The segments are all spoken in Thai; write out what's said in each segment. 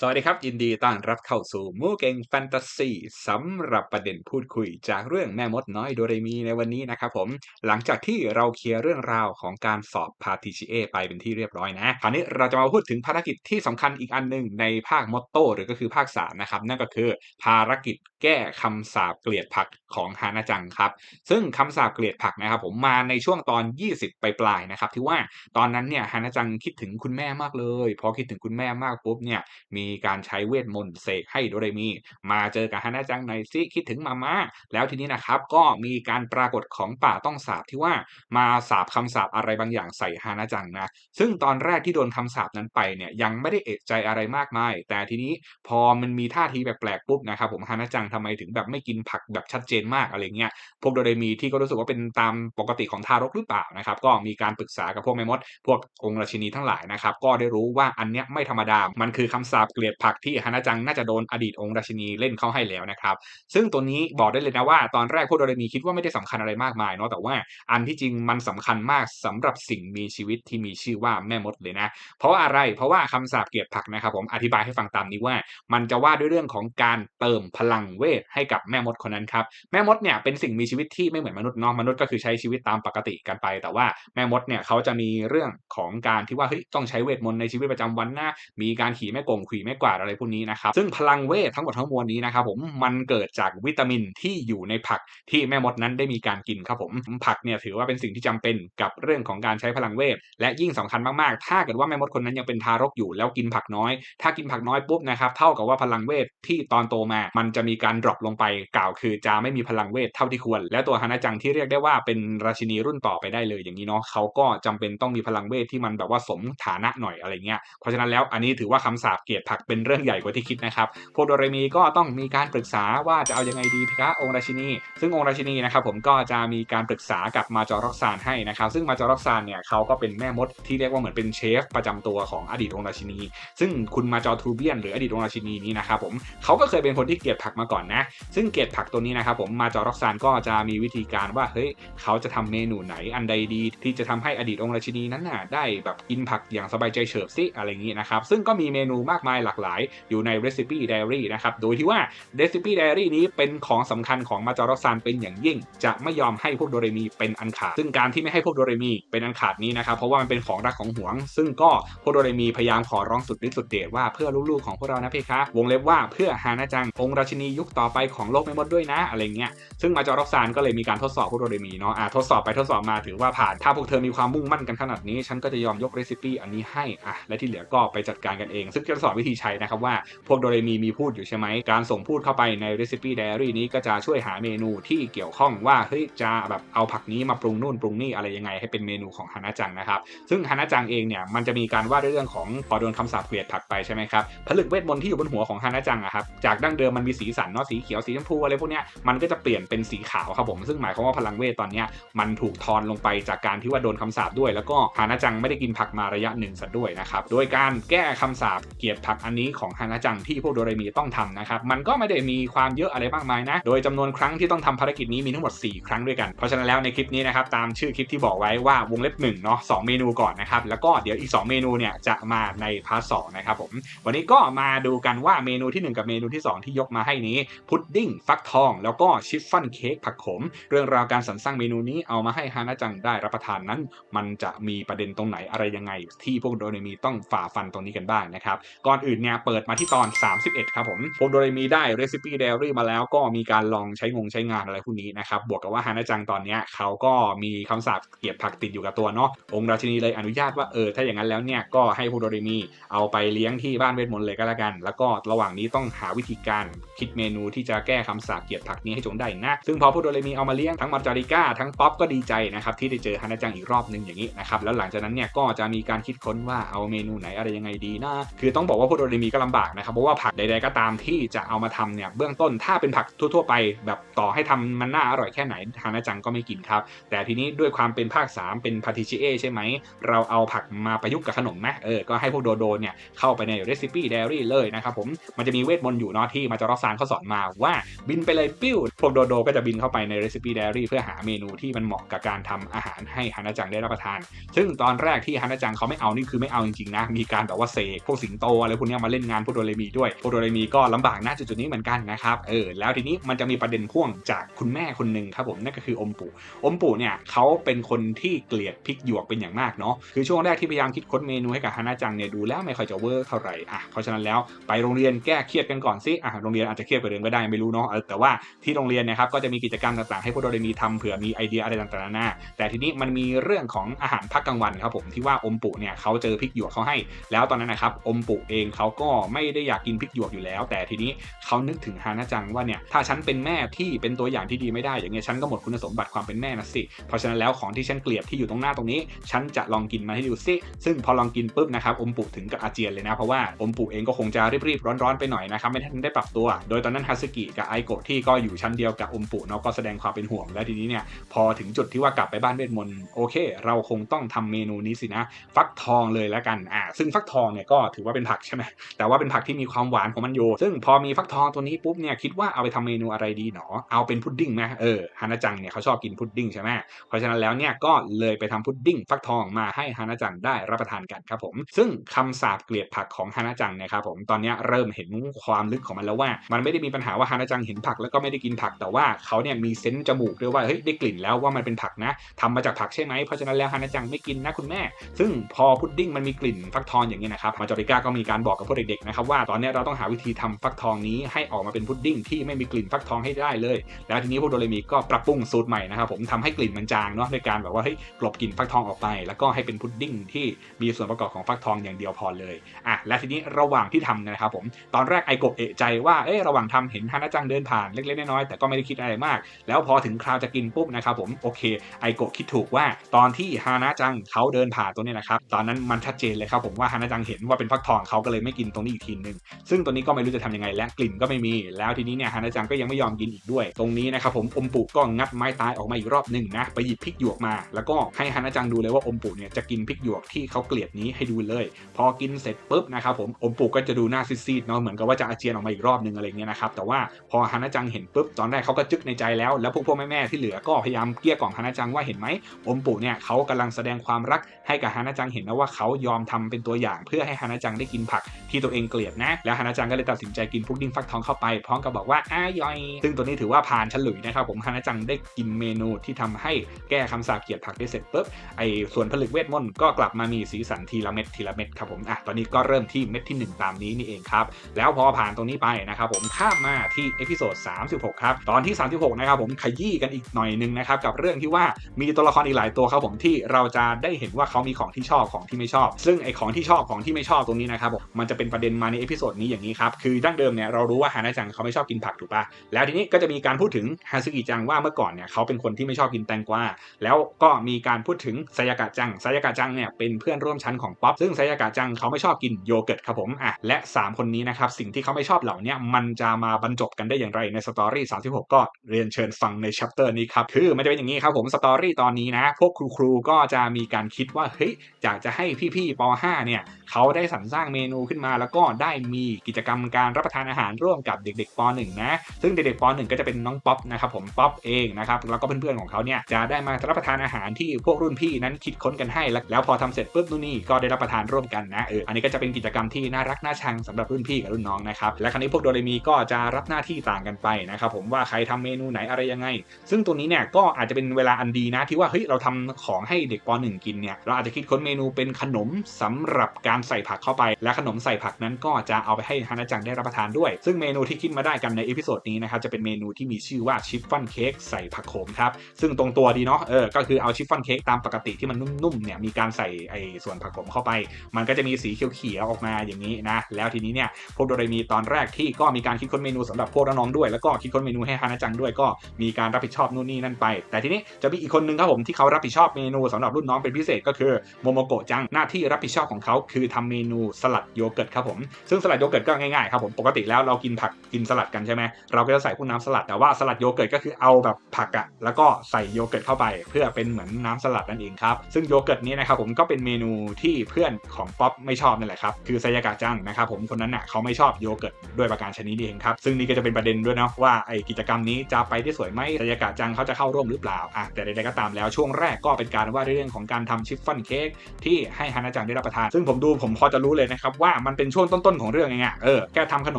สวัสดีครับ ยินดีต้อนรับเข้าสู่มูเก่งแฟนตาซีสำหรับประเด็นพูดคุยจากเรื่องแม่มดน้อยโดเรมีในวันนี้นะครับผมหลังจากที่เราเคลียร์เรื่องราวของการสอบพาติชิเอไปเป็นที่เรียบร้อยนะคราวนี้เราจะมาพูดถึงภารกิจที่สำคัญอีกอันหนึ่งในภาคมอตโต้หรือก็คือภาคสามนะครับนั่นก็คือภารกิจแก้คำสาปเกลียดผักของฮานาจังครับ ซึ่งคำสาปเกลียดผักนะครับผมมาในช่วงตอน 20 ปลายๆนะครับที่ว่าตอนนั้นเนี่ยฮานาจังคิดถึงคุณแม่มากเลยพอคิดถึงคุณแม่มากปุ๊บเนี่ยมีีการใช้เวทมนต์เสกให้โดเรมี มาเจอกับฮานาจังหน่อยสิคิดถึงมาม่าแล้วทีนี้นะครับก็มีการปรากฏของป่าต้องสาบที่ว่ามาสาบคำสาปอะไรบางอย่างใส่ฮานาจังนะ ซึ่งตอนแรกที่โดนคำสาปนั้นไปเนี่ยยังไม่ได้เอะใจอะไรมากมาย แต่ทีนี้พอมันมีท่าทีแปลกๆปุ๊บนะครับผมฮานาจังทำไมถึงแบบไม่กินผักแบบชัดเจนมากอะไรเงี้ยพวกโดเรมีที่ก็รู้สึกว่าเป็นตามปกติของทารกหรือเปล่านะครับก็มีการปรึกษากับพวกแม่มด พวกองค์ราชินีทั้งหลายนะครับก็ได้รู้ว่าอันเนี้ยไม่ธรรมดา มันคือคำสาปเกลียดผักที่ฮานาจังน่าจะโดนอดีตองค์ราชินีเล่นเข้าให้แล้วนะครับ ซึ่งตัวนี้บอกได้เลยนะว่า ตอนแรกพวกโดเรมีคิดว่าไม่ได้สำคัญอะไรมากมายเนาะแต่ว่าอันที่จริงมันสำคัญมากสำหรับสิ่งมีชีวิตที่มีชื่อว่าแม่มดเลยนะ เพราะาอะไรเพราะว่าคำสาปเกลียดผักนะครับผมอธิบายให้ฟังตามนี้ว่า มันจะว่าด้วยเรื่องของการเติมพลังเวทให้กับแม่มดคนนั้นครับแม่มดเนี่ยเป็นสิ่งมีชีวิตที่ไม่เหมือนมนุษย์เนาะมนุษย์ก็คือใช้ชีวิตตามปกติกันไป แต่ว่าแม่มดเนี่ยเขาจะมีเรื่องของการที่ว่าเฮ้ยต้องใช้เวทมนต์ในชีวิตประจำวันนะมีการขี่แม่กงขี่แม่กวาดอะไรพวกนี้นะครับ ซึ่งพลังเวททั้งหมดทั้งมวลนี้นะครับผมมันเกิดจากวิตามินที่อยู่ในผักที่แม่มดนั้นได้มีการกินครับผมผักเนี่ยถือว่าเป็นสิ่งที่จำเป็นกับเรื่องของการใช้พลังเวท และยิ่งสำคัญมากๆ ถ้าเกิดว่าแม่มดคนนั้นยังเป็นทารกอยู่แล้วกินผักน้อย ถ้ากินผักน้อยปุ๊บนะครับเท่ากับว่าพลังเวทที่ตอนโตมา มันจะมีการดรอปลงไปกล่าวคือจะไม่มีพลังเวทเท่าที่ควร และตัวฮานาจังที่เรียกได้ว่าเป็นราชินีรุ่นต่อไปได้เลยอย่างนี้เนาะเขาก็จำเป็นต้องมีพลังเวทที่มันแบบว่าสมฐานะหน่อยอะไรเงี้ยเพราะฉะนั้นแล้วอันนี้ถือว่าคำสาปเกียดผักเป็นเรื่องใหญ่กว่าที่คิดนะครับพวกโดเรมีก็ต้องมีการปรึกษาว่าจะเอายังไงดีพิคะองค์ราชินี ซึ่งองค์ราชินีนะครับผมก็จะมีการปรึกษากับมาจอร็อกซานให้นะครับ ซึ่งมาจอร็อกซานเนี่ยเขาก็เป็นแม่มดที่เรียกว่าเหมือนเป็นเชฟประจำตัวของอดีตองค์ราชินี ซึ่งคุณมาจอทูเบียนหรืออดีตองค์ราชินีนี้นะครับผมเขาก็เคยเป็นคนที่เกลียดผักมาก่อนนะ ซึ่งเกลียดผักตัวนี้นะครับผมมาจอร็อกซานก็จะมีวิธีการว่าเฮ้ยเขาจะทำเมนูไหนอันใดดี ที่จะทำให้อดีตองค์ราชินีนั้นน่ะได้แบบกินผักอย่างสบายใจเฉิบซิอะไรอย่างนี้นะครับซึ่งก็มีเมนูมากมายหลากหลาย อยู่ใน Recipe Diary นะครับ โดยที่ว่า Recipe Diary นี้เป็นของสำคัญของมาจอร์ซานเป็นอย่างยิ่ง จะไม่ยอมให้พวกโดเรมีเป็นอันขาด ซึ่งการที่ไม่ให้พวกโดเรมีเป็นอันขาดนี้นะครับ เพราะว่ามันเป็นของรักของหวง ซึ่งก็พวกโดเรมีพยายามขอร้องสุดฤทธิ์สุดเดชว่าเพื่อลูกๆของพวกเรานะเพคะ วงเล็บว่าเพื่อฮานาจังองค์ราชินียุคต่อไปของโลกไม่หมดด้วยนะอะไรเงี้ย ซึ่งมาจอร์ซานก็เลยมีการทดสอบพวกโดเรมีเนาะอะทดสอบไปทดสอบมาถือว่าผ่าน ถ้าพวกเธอมีความมุ่งมั่นกันขนาดนี้ ฉันก็จะยอมยกเรซิปีอันนี้ให้อะและที่เหลือก็ไปจัดการกันเอง ซึ่งจะสอนวิธีใช้นะครับว่าพวกโดเรมีมีพูดอยู่ใช่ไหมการส่งพูดเข้าไปใน Recipe Diary นี้ก็จะช่วยหาเมนูที่เกี่ยวข้องว่าเฮ้ยจะแบบเอาผักนี้มาปรุงนู่นปรุงนี่อะไรยังไงให้เป็นเมนูของฮานาจังนะครับ ซึ่งฮานาจังเองเนี่ยมันจะมีการว่าเรื่องของพอโดนคำสาปเกลียดผักไปใช่ไหมครับผลึกเวทมนต์ที่อยู่บนหัวของฮานาจังอะครับจากดั้งเดิมมันมีสีสันเนาะสีเขียวสีชมพูอะไรพวกเนี้ยมันก็จะเปลี่ยนเป็นสีขาวครับผมซึ่งหมายความว่าพลังเวทตอนเนี้ยมันถูกทอนลงไปจากการที่ว่าโดนคำสาปด้วย แล้วก็ฮานาจังไม่ได้กินผักมาระยะหนึ่งซะด้วยนะครับโดยการแก้คำสาปเกลียดผักอันนี้ของฮานาจังที่พวกโดเรมีต้องทำนะครับ มันก็ไม่ได้มีความเยอะอะไรมากมายนะ โดยจำนวนครั้งที่ต้องทำภารกิจนี้มีทั้งหมด 4 ครั้งด้วยกัน เพราะฉะนั้นแล้วในคลิปนี้นะครับตามชื่อคลิปที่บอกไว้ว่าวงเล็บ1เนาะสเมนูก่อนนะครับ แล้วก็เดี๋ยวอีก 2 เมนูเนี่ยจะมาในพาร์ทสนะครับผม วันนี้ก็มาดูกันว่าเมนูที่ 1 กับเมนูที่ 2 ที่ยกมาให้นี้ พุดดิ้ง ฟักทอง แล้วก็ชิฟฟ่อนเค้กผักขม เรื่องราวการสรรสร้างเมนูนี้เอามาให้ฮานาจังได้รับประทานนั้น มันจะมีประเด็นตรงไหนอะไรยังไง ที่พวกโดเรมีต้องฝ่าฟันตรงนี้กันบ้างนะครับก่อนอื่นเนี่ยเปิดมาที่ตอน 31 ครับผมพวกโดเรมีได้ Recipe Diary มาแล้วก็มีการลองใช้งงใช้งานอะไรพวกนี้นะครับ บวกกับว่าฮานาจังตอนเนี้ยเขาก็มีคำสาปเกียดผักติดอยู่กับตัวเนาะองค์ราชินีเลยอนุญาตว่าเออถ้าอย่างนั้นแล้วเนี่ยก็ให้พวกโดเรมีเอาไปเลี้ยงที่บ้านเวทมนต์เลยก็แล้วกัน แล้วก็ระหว่างนี้ต้องหาวิธีการคิดเมนูที่จะแก้คำสาปเกียดผักนี้ให้จงได้นะซึ่งพอพวกโดเรมีเอามาเลี้ยงทั้งมาจาริก้าทั้งป๊อปก็ดีใจนะครับที่ได้เจอฮานาจังอีกรอบหนึ่งอย่างนี้นะครับแล้วหลังจากนั้นเนี่ยก็จะมีการคิดค้นว่าเอาเมนูไหนอะไรยังไงดีนะคือต้องบอกว่าโดเรมีก็ลำบากนะครับเพราะว่าผักใดๆก็ตามที่จะเอามาทำเนี่ยเบื้องต้นถ้าเป็นผักทั่วๆไป แบบต่อให้ทำมันน่าอร่อยแค่ไหนฮานาจังก็ไม่กินครับ แต่ทีนี้ด้วยความเป็นภาค 3 เป็นพาติชิเอใช่ไหม เราเอาผักมาประยุกต์กับขนมไหมเออก็ให้พวกโดโดเนี่ยเข้าไปใน Recipe Diary เลยนะครับผมมันจะมีเวทมนต์อยู่เนาะที่มาจารอซานเขาสอนมาว่าบินไปเลยปิ้วพวกโดโดก็จะบินเข้าไปใน Recipe Diary เพื่อหาเมนูที่มันเหมาะกับการทำอาหารให้ฮานาจังได้รับประทาน ซึ่งตอนแรกที่ฮานาจังเขาไม่เอานี่คือไม่เอาจริงๆนะมีการแบบว่าเสกพวกสิงโตอะไรพวกกเนี้ยมาเล่นงานพวกโดเรมีด้วยพวกโดเรมีก็ลำบากณจุดๆนี้เหมือนกันนะครับเออแล้วทีนี้มันจะมีประเด็นพ่วงจากคุณแม่คนหนึ่งครับผมนั่นก็คืออมปู่อมปู่เนี่ยเขาเป็นคนที่เกลียดพริกหยวกเป็นอย่างมากเนาะคือช่วงแรกที่พยายามคิดค้นเมนูให้กับฮานาจังเนี่ยดูแล้วไม่ค่อยจะเวิร์เท่าไหร่อะเพราะฉะนั้นแล้วไปโรงเรียนแก้เครียดกันก่อนสิอะโรงเรียนอาจจะเครียดกว่าเดิมก็ได้ไม่รู้เนาะเออแต่ว่าที่โรงเรียนนะครับก็จะมีกิจกรรมต่างๆให้พวกโดเรมีทำเผื่อมีไอเดียอะไรต่างๆนานาแต่ทีนี้มันมีเรื่องของอาหารพักกลางวันครับผมที่ว่าอมปู่เนี่ยเขาเจอพริกหยวกเขาให้ แล้วตอนนั้นนะครับอมปู่เองเขาก็ไม่ได้อยากกินพริกหยวกอยู่แล้ว แต่ทีนี้เขานึกถึงฮานาจังว่าเนี่ยถ้าฉันเป็นแม่ที่เป็นตัวอย่างที่ดีไม่ได้อย่างเงี้ยฉันก็หมดคุณสมบัติความเป็นแม่นะสิเพราะฉะนั้นแล้วของที่ฉันเกลียดที่อยู่ตรงหน้าตรงนี้ ฉันจะลองกินมาให้ดูสิซึ่งพอลองกินปุ๊บนะครับอมปู่ถึงกับอาเจียนเลยนะเพราะว่าอมปู่เองก็คงจะรีบๆร้อนๆไปหน่อยนะครับไม่ทันได้ปรับตัว โดยตอนนั้นฮาสึกิกับไอโกะที่ก็อยู่ชั้นเดียวกับอมปู่เนาะก็แสดงความเป็นห่วงแล้วทีนี้เนี่ยพอถึงจุดที่ว่ากลับไปบ้านเวทมนต์โอเค เราคงต้องทำเมนูนี้สินะ ฟักทองเลยแล้วกันอ่าซึ่งฟักทองเนี่ยก็ถือว่าเป็นผักใช่ไหมแต่ว่าเป็นผักที่มีความหวานของมันอยู่ ซึ่งพอมีฟักทองตัวนี้ปุ๊บเนี่ยคิดว่าเอาไปทำเมนูอะไรดีหนอ เอาเป็นพุดดิ้งไหมเออฮานาจังเนี่ยเขาชอบกินพุดดิ้งใช่ไหมเพราะฉะนั้นแล้วเนี่ยก็เลยไปทำพุดดิ้งฟักทองมาให้ฮานาจังได้รับประทานกันครับผม ซึ่งคำสาปเกลียดผักของฮานาจังเนี่ยครับผมตอนนี้เริ่มเห็นความลึกของมันแล้วว่า มันไม่ได้มีปัญหาว่าฮานาจังเห็นผักแล้วก็ไม่ได้กินผักแต่ว่าเขาเนี่ยมีเซนส์จมูกด้วยว่าเฮ้ยได้กลิ่นแล้วว่ามันเป็นผักนะทำมาจากผักใช่ไหมเพราะฉะนั้นแล้วฮานาจังไม่กินนะคุณแม่ ซึ่งพอพุดดิ้งมันมีกลิ่นฟักทองอย่างนี้นะครับมาจอริก้าก็มีการบอกกับพวกเด็กๆนะครับว่าตอนนี้เราต้องหาวิธีทำฟักทองนี้ให้ออกมาเป็นพุดดิ้งที่ไม่มีกลิ่นฟักทองให้ได้เลย แล้วทีนี้พวกโดเรมีก็ปรับปรุงสูตรใหม่นะครับผมทำให้กลิ่นมันจางเนาะในการแบบว่าเฮ้ยกลบกลิ่นฟักทองออกไป แล้วก็ให้เป็นพุดดิ้งที่มีส่วนประกอบของฟักทองอย่างเดียวพอเลยอะและทีนี้ระหว่างที่ทำนะครับผมตอนแรกไอโกะเอะใจว่าเอ๊ะระหว่างทำเห็นฮานาจังเดินผ่านเล็กๆน้อยๆแต่ก็ไม่ได้คิดอะไรมาก แล้วพอถึงคราวจะกินปุ๊บนะครับผมโอเคไอโกะคิดถูกว่าตอนที่ฮานาจังเขาเดินผ่านตัวนี้นะครับตอนนั้นมันชัดเจนเลยครับผมว่าฮานาจังเห็นว่าเป็นฟักทองเขาก็เลยไม่กินตรงนี้อีกทีนึงซึ่งตัวนี้ก็ไม่รู้จะทำยังไงและกลิ่นก็ไม่มี แล้วทีนี้เนี่ยฮานาจังก็ยังไม่ยอมกินอีกด้วย ตรงนี้นะครับผมอมปุก็งัดไม้ตายออกมาอีกรอบหนึ่งนะไปหยิบพริกหยวกมา แล้วก็ให้ฮานาจังดูเลยว่าอมปุเนี่ยจะกินพริกหยวกที่เขาเกลียดนี้ให้ดูเลย พอกินเสร็จปุ๊บนะครับผมอมปุก็จะดูหน้าซีดๆเนาะเหมือนกับว่าจะอาเจียนออกมาอีกรอบนึงอะไรเงี้ยนะครับแต่ว่าพอฮานาจังเห็นปุ๊บตอนแรกเขาก็จึกในใจแล้ว แล้วพวกพวกแม่ๆที่เหลือก็พยายามเกลี้ยกล่อมฮานาจังว่าเห็นไหมอมปุเนี่ยเขากำลังแสดงความรักให้กับฮานาจังเห็นนะว่าเขายอมทำเป็นตัวอย่างเพื่อให้ฮานาจังได้กินผักที่ตัวเองเกลียดนะ แล้วฮานาจังก็เลยตัดสินใจกินพุดดิ้งฟักทองเข้าไปพร้อมกับบอกว่าอ้ายอย ซึ่งตัวนี้ถือว่าผ่านฉลุยนะครับผมฮานาจังได้กินเมนูที่ทำให้แก้คำสาปเกลียดผักได้เสร็จปุ๊บไอ้ส่วนผลึกเวทมนต์ก็กลับมามีสีสันทีละเม็ดทีละเม็ดครับผมอะตอนนี้ก็เริ่มที่เม็ดที่ 1 ตามนี้นี่เองครับแล้วพอผ่านตรงนี้ไปนะครับผมข้ามมาที่เอพิโซด36ครับตอนที่ 36นะครับผมขยี้กันอีกหน่อยนึงนะครับกับเรื่องที่ว่ามีตัวละครอีกหลายตัวครับผมที่เราจะได้เห็นว่าเขามีของที่ชอบของที่ไม่ชอบ ซึ่งไอของที่ชอบของที่ไม่ชอบตรงนี้นะครับผมมันจะเป็นประเด็นมาในเอพิโซดนี้อย่างนี้ครับ คือดั้งเดิมเนี่ยเรารู้ว่าฮานาจังเขาไม่ชอบกินผักถูกปะแล้วทีนี้ก็จะมีการพูดถึงฮาซึกิจังว่าเมื่อก่อนเนี่ยเขาเป็นคนที่ไม่ชอบกินแตงกวา แล้วก็มีการพูดถึงไซยากะจังไซยากะจังเนี่ยเป็นเพื่อนร่วมชั้นของป๊อป ซึ่งไซยากะจังเขาไม่ชอบกินโยเกิร์ตครับผมอะและ 3 คนนี้นะครับสิ่งที่เขาไม่ชอบเหล่านี้มันจะมาบรรจบกันได้อย่างไรในสตอรี่36 ก็เรียนเชิญฟังในชัปเตอร์นี้ครับ คือมันจะเป็นอย่างนี้ครับผมสตอรี่ตอนนี้นะ พวกครูๆก็จะมีการคิดว่าเฮ้ยอยากจะให้พี่ๆป .5 เนี่ยเขาได้สรรสร้างเมนูขึ้นมา แล้วก็ได้มีกิจกรรมการรับประทานอาหารร่วมกับเด็กๆป .1 นะ ซึ่งเด็กๆป .1 ก็จะเป็นน้องป๊อปนะครับผมป๊อปเองนะครับแล้วก็เพื่อนๆของเขาเนี่ยจะได้มารับประทานอาหารที่พวกรุ่นพี่นั้นคิดค้นกันให้ แล้วพอทำเสร็จปุ๊บนู่นนี่ก็ได้รับประทานร่วมกันนะเอออันนี้ก็จะเป็นกิจกรรมที่น่ารักน่าชังสำหรับรุ่นพี่กับรุ่นน้องนะครับและครั้นี้พวกโดเรมีก็จะรับหน้าที่ต่างกันไปนะครับผมว่าใครทำเมนูไหนอะไรยังไง ซึ่งตัวนี้เนี่ยก็อาจจะเป็นเวลาอันดีนะที่ว่าเฮ้ยเราทำของให้เด็กป .1 กินเนี่ยเราอาจจะคิดค้นเมนูเป็นขนมสำหรับการใส่ผักเข้าไปและขนมใส่ผักนั้นก็จะเอาไปให้ฮานาจังได้รับประทานด้วย ซึ่งเมนูที่คิดมาได้กันในเอพิโซดนี้นะครับจะเป็นเมนูที่มีชื่อว่าชิฟฟ่อนเค้กใส่ผักโขมครับซึ่งตรงตัวดีเนาะเออก็คือเอาชิฟฟ่อนเค้กตามปกติที่มันนุ่มๆเนี่ยมีการใส่ไอ้ส่วนผักโขมเข้าไป มันก็จะมีสีเขียวๆออกมาอย่างนี้นะแล้วทีนี้เนี่ยพวกโดเรมีตอนแรกที่ก็มีการคิดค้นเมนูสำหรับพวกน้องด้วย แล้วก็คิดค้นเมนูให้ฮานาจังด้วยก็มีการรับผิดชอบนู่นนี่นั่นไป แต่ทีนี้จะมีอีกคนนึงครับผมที่เขารับผิดชอบเมนูสำหรับรุ่นน้องเป็นพิเศษก็คือโมโมโกะจังหน้าที่รับผิดชอบของเขาคือทำเมนูสลัดโยเกิร์ตครับผมซึ่งสลัดโยเกิร์ตก็ง่ายๆครับผมปกติแล้วเรากินผักกินสลัดกันใช่ไหมเราก็จะใส่พวกน้ำสลัดแต่ว่าสลัดโยเกิร์ตก็คือเอาแบบผักอะแล้วก็ใส่โยเกิร์ตเข้าไปเพื่อเป็นเหมือนน้ำสลัดนั่นเองครับซึ่งโยเกิร์ตนี้นะครับผมก็เป็นเมนูที่เพื่อนของป๊อปไม่ชอบนั่นแหละครับคือไซยากะจังนะครับผมคนนั้นน่ะเขาไม่ชอบโยเกิร์ตด้วยประการชนิดนี้เองครับซึ่งนี่ก็จะเป็นประเด็นด้วยนะว่าไอกิจกรรมนี้จะไปได้สวยไหมไซยากะจังเขาจะเข้าร่วมหรือเปล่าอะแต่ใดๆก็ตามแล้วช่วงแรกก็เป็นการว่าเรื่องของการทำชิฟฟ่อนเค้กที่ให้ฮานาจังได้รับประทาน ซึ่งผมดูผมพอจะรู้เลยนะครับว่ามันเป็นช่วงต้นๆของเรื่องเองเออแค่ทำขน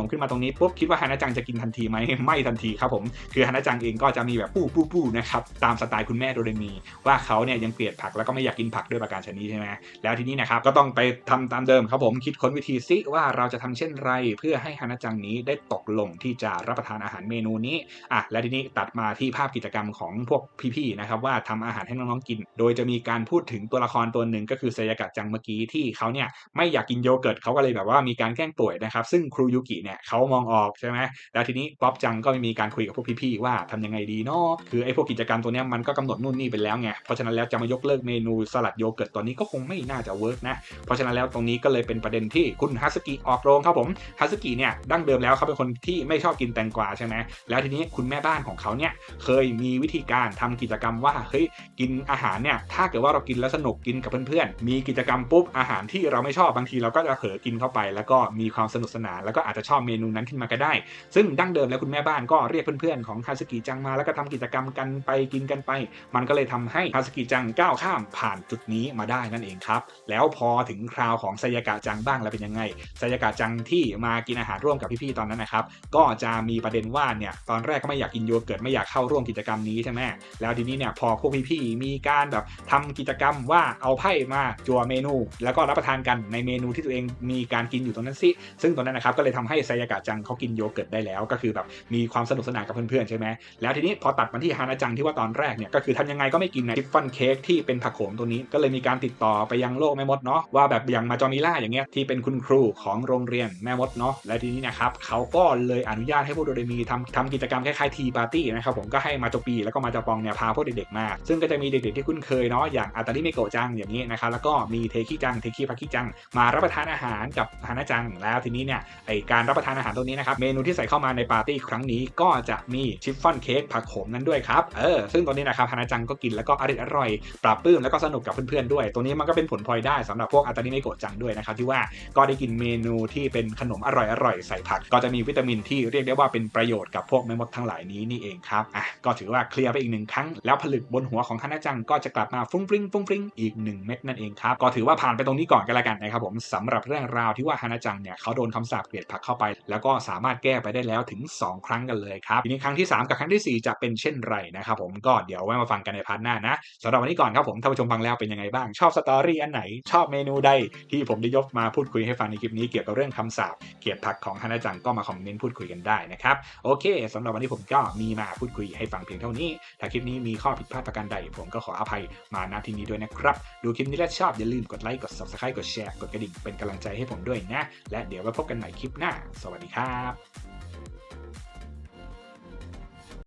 มขึ้นมาตรงนี้ปุ๊บคิดว่าฮานาจังจะกินทันทีไหมไม่ทันทีครับผมคือฮานาจังเองก็จะมีแบบปู้ปู้ปู้นะครับตามสไตล์คุณแม่โดเรมี ว่าเขาเนี่ยยังเกลียดผักแล้วก็ไม่อยากกินผักด้วยประการชนิดใช่ไหมแล้วทีนี้นะครับก็ต้องไปทำตามเดิมครับผมคิดค้นวิธีซิว่าเราจะทำเช่นไร เพื่อให้ฮานาจังนี้ได้ตกลงที่จะรับประทานอาหารเมนูนี้อะและทีนี้ตัดมาที่ภาพกิจกรรมของพวกพี่ๆนะครับว่าทำอาหารให้น้องๆกิน โดยจะมีการพูดถึงตัวละครตัวหนึ่งก็คือไซยากะจังเมื่อกี้ที่เขาเนี่ยไม่อยากกินโยเกิร์ตเขาก็เลยแบบว่ามีการแกล้งป่วยนะครับ ซึ่งครูยูกิเนี่ยเขามองออกใช่ไหมแล้วทีนี้ป๊อปจังก็มีการคุยกับพวกพี่ๆว่าทำยังไงดีเนาะคือไอ้พวกกิจกรรมตัวเนี้ยมันก็กำหนดนู่นนี่ไปแล้วไงเพราะฉะนั้นแล้วจะมายกเลิกเมนูสลัดโยเกิร์ตตัวนี้ก็คงไม่น่าจะเวิร์กนะเพราะฉะนั้นแล้วตรงนี้ก็เลยเป็นประเด็นที่คุณฮัสกิออกโรงครับผมฮัสกิเนี่ยดั้งเดิมแล้วเขาเป็นคนที่ไม่ชอบกินแตงกวาใช่ไหมแล้วทีนี้คุณแม่บ้านของเขาเนี่ยเคยมีวิธีการทำกิจกรรมว่าเฮ้ยกินอาหารเนี่ยถ้าเกิดว่าเรากินแล้วสนุกกินกับเพื่อนๆมีกิจกรรมปุ๊บอาหารที่เราไม่ชอบบางทีเราก็จะเผลอกินเข้าไป แล้วก็มีความสนุกสนานแล้วก็อาจจะชอบเมนูนั้นขึ้นมาก็ได้ ซึ่งดั้งเดิมแล้วคุณแม่บ้านก็เรียกเพื่อนๆของฮัสกิจังมา แล้วก็ทำกิจกรรมกันไปกินกันไป มันก็เลยทำให้ฮัสกิจังก้าวข้ามผ่านจุดนี้มาได้นั่นเองครับ แล้วพอถึงคราวของไซยากะจังบ้างแล้วเป็นยังไงไซยากะจังที่มากินอาหารร่วมกับพี่ๆตอนนั้นนะครับ ก็จะมีประเด็นว่าเนี่ยตอนแรกก็ไม่อยากกินโยเกิร์ตไม่อยากเข้าร่วมกิจกรรมนี้ใช่ไหมแล้วทีนี้เนี่ยพอพวกพี่ๆมีการแบบทำกิจกรรมว่าเอาไพ่มาจัวเมนู แล้วก็รับประทานกันในเมนูที่ตัวเองมีการกินอยู่ตรงนั้นสิซึ่งตรงนั้นนะครับก็เลยทำให้ไซยากะจังเขากินโยเกิร์ตได้แล้ว ก็คือแบบมีความสนุกสนานกับเพื่อนๆใช่ไหมแล้วทีนี้พอตัดมาที่ฮานาจังที่ว่าตอนแรกเนี่ยก็คือทำยังไงก็ไม่กินนะทิฟฟันเค้กที่เป็นผักโขมตัวนี้ก็เลยมีการติดต่อไปยังโลกแม่มดเนาะว่าแบบอย่างมาจอมิล่าอย่างเงี้ยที่เป็นคุณครูของโรงเรียนแม่มดเนาะและทีนี้นะครับเขาก็เลยอนุญาตให้พวกโดเรมีทำทำกิจกรรมคล้ายๆทีปาร์ตี้นะครับผมก็ให้มาจปีแล้วก็มาจปองเนี่ยพาพวกเด็กๆมา ซึ่งก็จะมีเด็กๆที่คุ้นเคยเนาะอย่างอาตาริเมโกจังอย่างนี้นะครับแล้วก็มีเทคิจังเทคิพักคิจังมารับประทานอาหารกับฮานาจังแล้วทีนี้เนี่ยไอการรับประทานอาหารตรงนี้นะครับเมนูที่ใส่เข้ามาในปาร์ตี้ครั้งนี้ก็จะมีชิฟฟ่อนเค้กผักโขมนั้นด้วยครับเออซึ่งตอนนี้นะครับฮานาจังก็กินแล้วก็อร่อยอร่อยปราบปลื้มแล้วก็สนุกกับเพื่อนๆด้วยตรงนี้มันก็เป็นผลพลอยได้สำหรับพวกอาตาริเมโกะจังด้วยนะครับที่ว่าก็ได้กินเมนูที่เป็นขนมอร่อยๆใส่ผัก ก็จะมีวิตามินที่เรียกได้ว่าเป็นประโยชน์กับพวกแม่มดทั้งหลายนี้นี่เองครับอะก็ถือว่าเคลียร์ไปอีกหนึ่งครั้ง แล้วผลึกบนหัวของฮานาจังก็จะกลับมาฟุ้งฟริ้งฟุ้งฟริ้งอีกหนึ่งเม็ดนั่นเองครับก็ถือว่าผ่านไปตรงนี้ก่อนกันละกันนะครับผมสำหรับเรื่องราวที่ว่าฮานาจังเนี่ยเขาโดนคำสาปเกลียดผักเข้าไป แล้วก็สามารถแก้ไปได้แล้วถึง 2 ครั้งกันเลยครับทีนี้ครั้งที่ 3 กับครั้งทีสี่ 4 จะเป็นเช่นไรนะครับผมก็เดี๋ยวไว้มาฟังกันในพาร์ทหน้านะสำหรับวันนี้ก่อนครับผมท่านผู้ชมฟังแล้วเป็นยังไงบ้างชอบสตอรี่อันไหนชอบเมนูใดที่ผมได้ยกมาพูดคุยให้ฟังในคลิปนี้เกี่ยวกับเรื่องคำสาปเกลียดผักของฮานาจังก็มาคอมเมนต์พูดคุยกันได้นะครับโอเคสำหรับวันนี้ผมก็มีมาพูดคุยให้ฟังเพียงเท่านี้ ถ้าคลิปนี้มีข้อผิดพลาดประการใด ผมก็ขออภัยมาณที่นี้ด้วยนะครับ ดูคลิปนี้แล้วชอบอย่าลืมกดไลค์กด subscribe กดแชร์กดกระดิ่งเป็นกำลังใจให้ผมด้วยนะ และเดี๋ยวไว้พบกันใหม่คลิปหน้า สวัสดีครับ